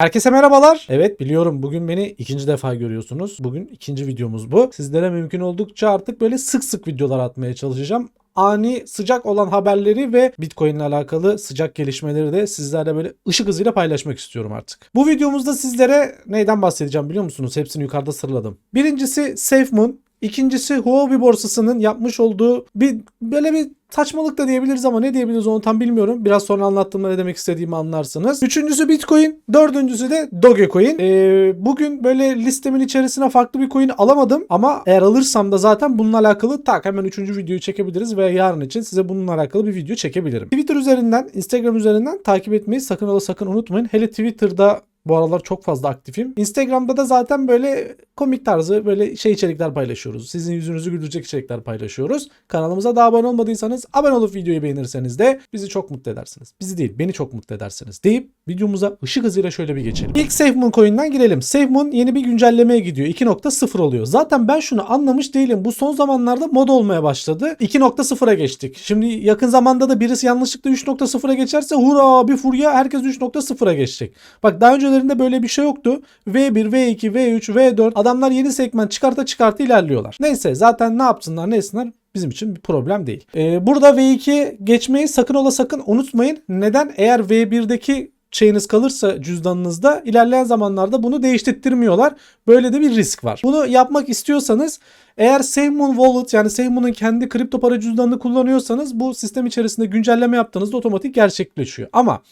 Herkese merhabalar. Evet biliyorum bugün beni ikinci defa görüyorsunuz. Bugün ikinci videomuz bu. Sizlere mümkün oldukça artık böyle sık sık videolar atmaya çalışacağım. Ani sıcak olan haberleri ve Bitcoin ile alakalı sıcak gelişmeleri de sizlerle böyle ışık hızıyla paylaşmak istiyorum artık. Bu videomuzda sizlere neyden bahsedeceğim biliyor musunuz? Hepsini yukarıda sıraladım. Birincisi SafeMoon. İkincisi Huobi borsasının yapmış olduğu bir böyle bir saçmalık da diyebiliriz ama ne diyebiliriz onu tam bilmiyorum. Biraz sonra anlattığımda ne demek istediğimi anlarsınız. Üçüncüsü Bitcoin. Dördüncüsü de Dogecoin. Ee, bugün böyle listemin içerisine farklı bir coin alamadım ama eğer alırsam da zaten bununla alakalı tak hemen üçüncü videoyu çekebiliriz ve yarın için size bununla alakalı bir video çekebilirim. Twitter üzerinden, Instagram üzerinden takip etmeyi sakın ola sakın unutmayın. Hele Twitter'da bu aralar çok fazla aktifim. Instagram'da da zaten böyle komik tarzı böyle şey içerikler paylaşıyoruz. Sizin yüzünüzü güldürecek içerikler paylaşıyoruz. Kanalımıza da abone olmadıysanız abone olup videoyu beğenirseniz de bizi çok mutlu edersiniz. Bizi değil beni çok mutlu edersiniz deyip videomuza ışık hızıyla şöyle bir geçelim. İlk SafeMoon coin'den girelim. SafeMoon yeni bir güncellemeye gidiyor. 2.0 oluyor. Zaten ben şunu anlamış değilim. Bu son zamanlarda moda olmaya başladı. 2.0'a geçtik. Şimdi yakın zamanda da birisi yanlışlıkla 3.0'a geçerse hurra bir furya herkes 3.0'a geçecek. Bak daha öncelerinde böyle bir şey yoktu. V1, V2, V3, V4 adamlar yeni segment çıkarta çıkarta ilerliyorlar. Neyse zaten ne yapsınlar ne etsinler bizim için bir problem değil. Ee, burada V2 geçmeyi sakın ola sakın unutmayın. Neden? Eğer V1'deki şeyiniz kalırsa cüzdanınızda ilerleyen zamanlarda bunu değiştirtmiyorlar. Böyle de bir risk var. Bunu yapmak istiyorsanız eğer SafeMoon Wallet yani SafeMoon'un kendi kripto para cüzdanını kullanıyorsanız bu sistem içerisinde güncelleme yaptığınızda otomatik gerçekleşiyor. Ama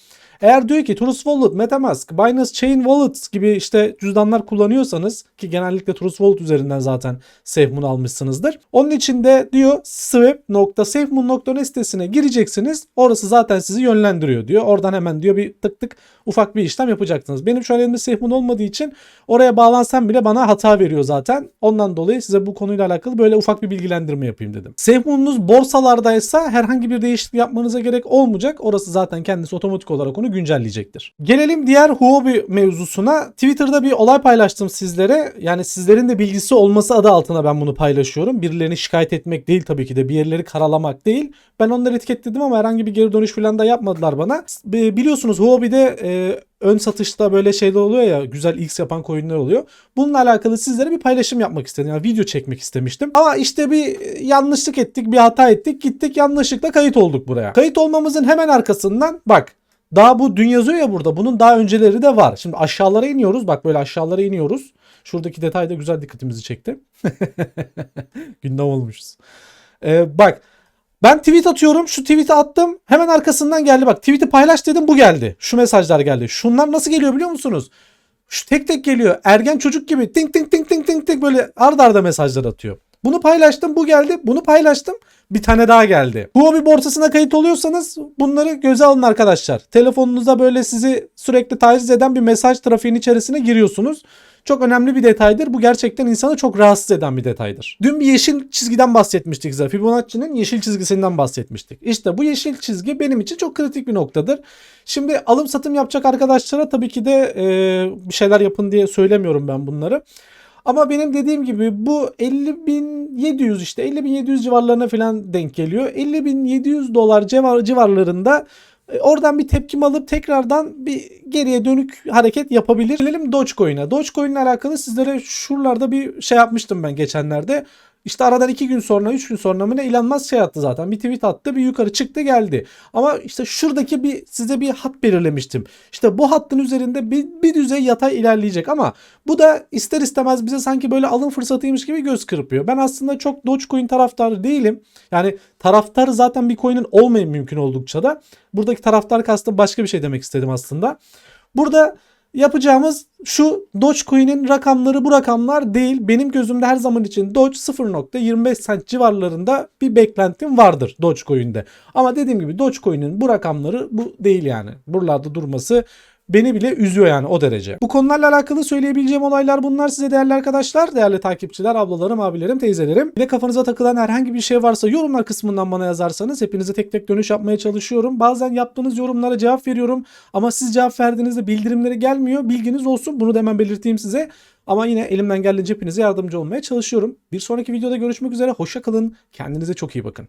eğer diyor ki Trust Wallet, Metamask, Binance Chain Wallet gibi işte cüzdanlar kullanıyorsanız ki genellikle Trust Wallet üzerinden zaten SafeMoon almışsınızdır. Onun için de diyor swap.safemoon.net sitesine gireceksiniz. Orası zaten sizi yönlendiriyor diyor. Oradan hemen diyor bir tık tık ufak bir işlem yapacaksınız. Benim şu an elimde SafeMoon olmadığı için oraya bağlansam bile bana hata veriyor zaten. Ondan dolayı size bu konuyla alakalı böyle ufak bir bilgilendirme yapayım dedim. SafeMoon'unuz borsalardaysa herhangi bir değişiklik yapmanıza gerek olmayacak. Orası zaten kendisi otomatik olarak onu güncelleyecektir. Gelelim diğer Huobi mevzusuna. Twitter'da bir olay paylaştım sizlere. Yani sizlerin de bilgisi olması adı altına ben bunu paylaşıyorum. Birilerini şikayet etmek değil tabii ki de bir yerleri karalamak değil. Ben onları etiketledim ama herhangi bir geri dönüş falan da yapmadılar bana. Biliyorsunuz Huobi'de e, ön satışta böyle şeyler oluyor ya güzel X yapan coinler oluyor. Bununla alakalı sizlere bir paylaşım yapmak istedim. Yani video çekmek istemiştim. Ama işte bir yanlışlık ettik, bir hata ettik. Gittik yanlışlıkla kayıt olduk buraya. Kayıt olmamızın hemen arkasından bak daha bu dün yazıyor ya burada. Bunun daha önceleri de var. Şimdi aşağılara iniyoruz. Bak böyle aşağılara iniyoruz. Şuradaki detay da güzel dikkatimizi çekti. Gündem olmuşuz. Ee, bak ben tweet atıyorum. Şu tweet'i attım. Hemen arkasından geldi. Bak tweet'i paylaş dedim bu geldi. Şu mesajlar geldi. Şunlar nasıl geliyor biliyor musunuz? Şu tek tek geliyor. Ergen çocuk gibi ting ting ting ting ting ting böyle arda arda mesajlar atıyor. Bunu paylaştım bu geldi. Bunu paylaştım. Bir tane daha geldi. Bu hobi borsasına kayıt oluyorsanız bunları göze alın arkadaşlar. Telefonunuza böyle sizi sürekli taciz eden bir mesaj trafiğinin içerisine giriyorsunuz. Çok önemli bir detaydır. Bu gerçekten insanı çok rahatsız eden bir detaydır. Dün bir yeşil çizgiden bahsetmiştik size. Fibonacci'nin yeşil çizgisinden bahsetmiştik. İşte bu yeşil çizgi benim için çok kritik bir noktadır. Şimdi alım satım yapacak arkadaşlara tabii ki de e, bir şeyler yapın diye söylemiyorum ben bunları. Ama benim dediğim gibi bu 50.700 işte 50.700 civarlarına falan denk geliyor. 50.700 dolar civar, civarlarında e, oradan bir tepkim alıp tekrardan bir geriye dönük hareket yapabilir. Gelelim Dogecoin'e. Dogecoin ile alakalı sizlere şuralarda bir şey yapmıştım ben geçenlerde. İşte aradan 2 gün sonra 3 gün sonra mı ne Elon Musk şey attı zaten. Bir tweet attı bir yukarı çıktı geldi. Ama işte şuradaki bir size bir hat belirlemiştim. İşte bu hattın üzerinde bir, bir düzey yatay ilerleyecek ama bu da ister istemez bize sanki böyle alım fırsatıymış gibi göz kırpıyor. Ben aslında çok Dogecoin taraftarı değilim. Yani taraftarı zaten bir coin'in olmayın mümkün oldukça da. Buradaki taraftar kastım başka bir şey demek istedim aslında. Burada yapacağımız şu Dogecoin'in rakamları bu rakamlar değil. Benim gözümde her zaman için Doge 0.25 cent civarlarında bir beklentim vardır Dogecoin'de. Ama dediğim gibi Dogecoin'in bu rakamları bu değil yani. Buralarda durması beni bile üzüyor yani o derece. Bu konularla alakalı söyleyebileceğim olaylar bunlar size değerli arkadaşlar, değerli takipçiler, ablalarım, abilerim, teyzelerim. Bir kafanıza takılan herhangi bir şey varsa yorumlar kısmından bana yazarsanız hepinize tek tek dönüş yapmaya çalışıyorum. Bazen yaptığınız yorumlara cevap veriyorum ama siz cevap verdiğinizde bildirimleri gelmiyor. Bilginiz olsun bunu da hemen belirteyim size. Ama yine elimden geldiğince hepinize yardımcı olmaya çalışıyorum. Bir sonraki videoda görüşmek üzere. Hoşça kalın. Kendinize çok iyi bakın.